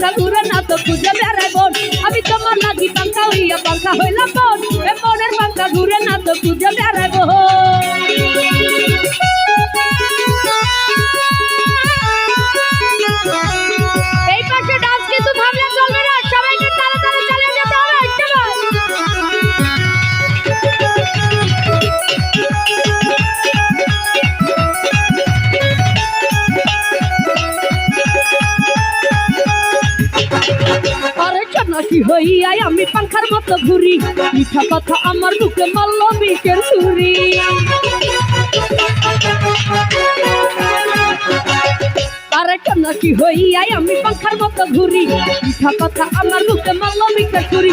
যারা আছে সবাই তালে তালে ডান্স করব আহা বনেতে ঘুরে ঘুরে আমার এই অন্তরে বনেতে ঘুরে ঘুরে আমার এই অন্তরে প্রেমেরই আকাঙ্ক্ষা আকাঙ্ক্ষা পাখা পাখা পাখা পাখা পাখা হইল মন এ মনের পাখা ঘুরে না তো খুঁজে বেড়ায় মন আমি তোমার লাগি পাখা হইয়া পাখা হইল মন এ মনের পাখা ঘুরে না তো খুঁজে বেড়ায় মন কি হইয়াই আমি পাংখার মতো ঘুরি। মিঠা কথা আমার মুখে মারল বিকের ছুরি। আরে কি হইয়াই আমি পাংখার মতো ঘুরি। মিঠা কথা আমার মুখে মারল বিকের ছুরি।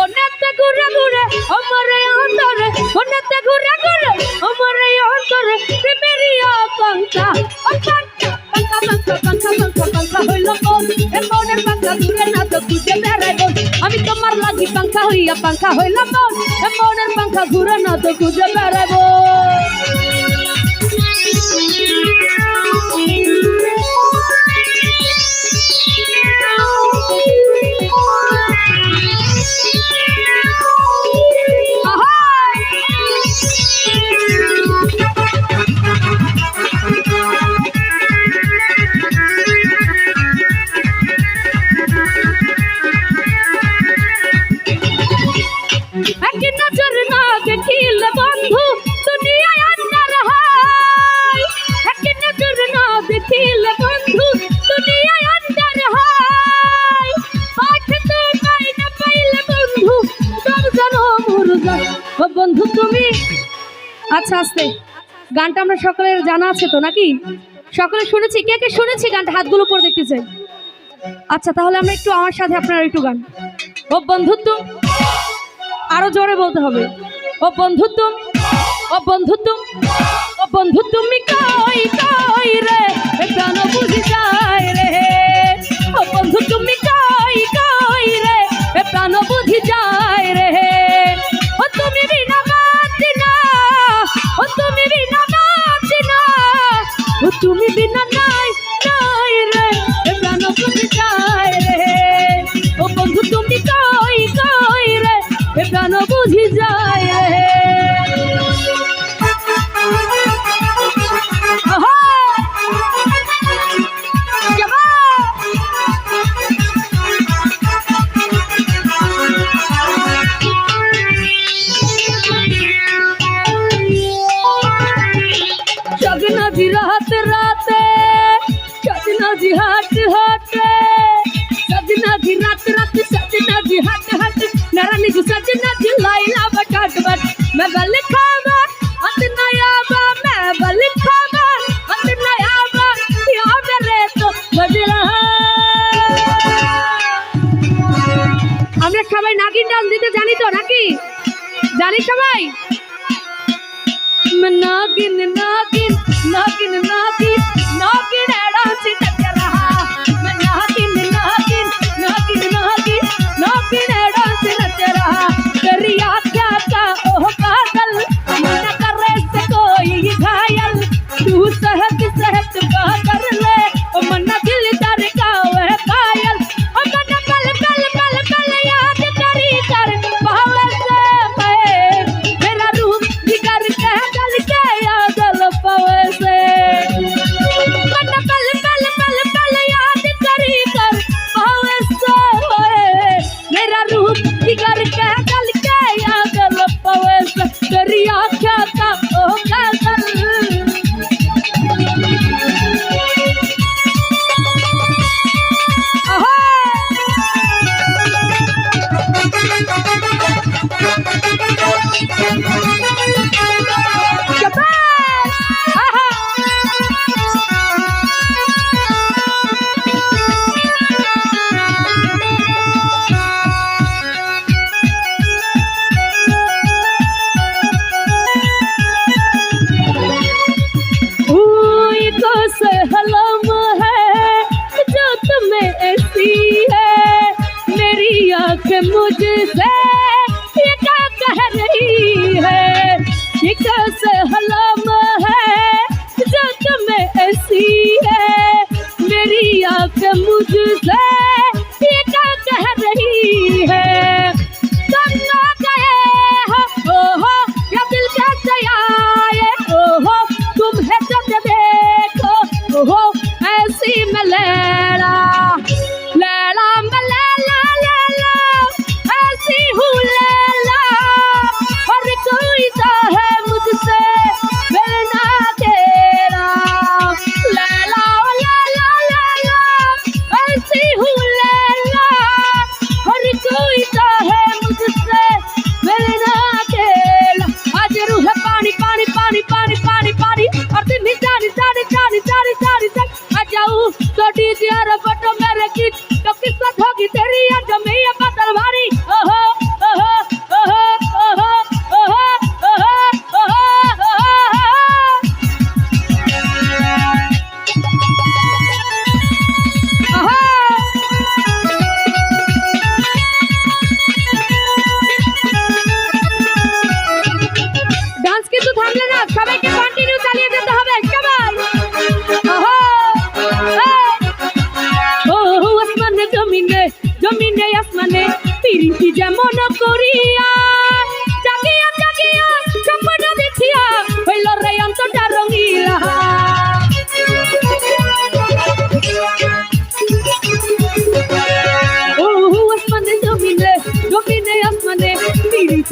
ওনেতে ঘুরে ঘুরে আমার অন্তরে ওনেতে ঘুরে ঘুরে আমার অন্তরে প্রেমেরই আকাঙ্ক্ষা। আকাঙ্ক্ষা পাঙ্খা পাঙ্খা পাঙ্খা হইল মন এ মনের পাঙ্খা দূরে না তো খুঁজে হইয়া পাঙ্খা হইলাম মন মনের পাঙ্খা ঘুরে না তো খুঁজে বেড়াই ও বন্ধু, তুমি? আচ্ছা আস্তে। গানটা আমরা সকলের জানা আছে তো, নাকি? সকলে শুনেছি? কে কে শুনেছি গানটা? হাতগুলো পরে দেখতে চাই। আচ্ছা তাহলে আমরা একটু আমার সাথে আপনারা একটু গান। ও বন্ধুত্ব, আরও জোরে বলতে হবে। ও বন্ধু তুম ও বন্ধু তুম ও বন্ধু তুমি কই কই রে? প্রাণ বুঝি যায় তুমি বিনা নাই নাই सजना जी लाइला बटाट बट मैं बल खावा अंत नया बा मैं बल खावा अंत नया बा या मेरे तो बदला আমরা সবাই নাগিন ডান্স দিতে জানি তো নাকি জানি সবাই नागिन Thank you. मुझसे ये क्या कह रही है शिकस्त हला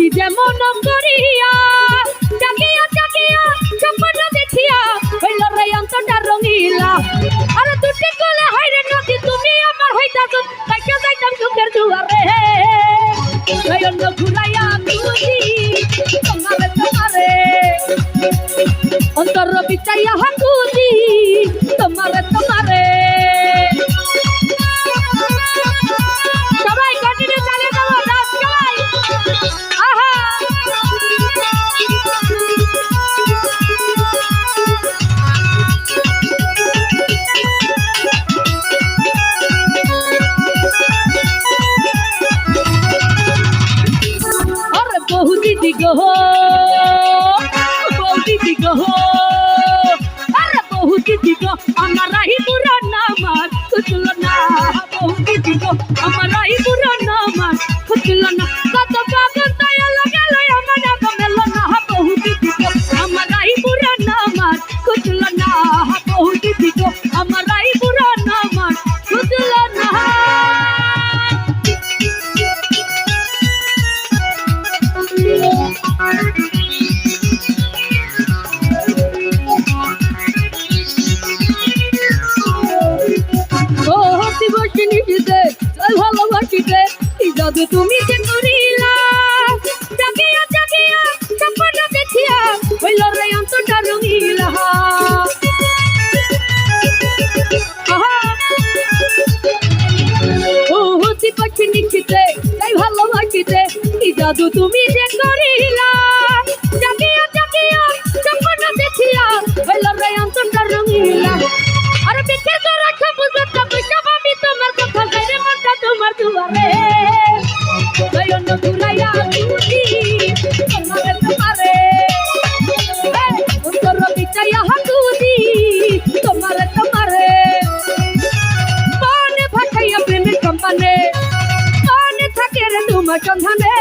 আছি যেমন করিয়া। জাগিয়া জাগিয়া স্বপ্ন দেখিয়া হইল রে অন্তটা রঙিলা। আর দুটি কোলে হাইরে নদী, তুমি আমার হইতা কাইটা যাইতাম সুখের জুয়ারে নয়ন ঘুরাইয়া বুঝি আমরা রাহি জাদু তুমি যে করিলা জাকিয়া জাকিয়া চম্পট দেখিয়া হইল রে অন্তরটা রঙিলা। আর পিঠে তো রাখা বুঝলো তো বিশ্বাব আমি তোমার কথা রে মনটা তোমার দুয়ারে। হই অন্য দুলাইয়া তুমি তোমার তোমারে অন্তর বিচাইয়া হাতুদি তোমার তোমারে মনে ভাটাইয়া প্রেমের সম্পানে মনে থাকে রে তোমার সন্ধানে।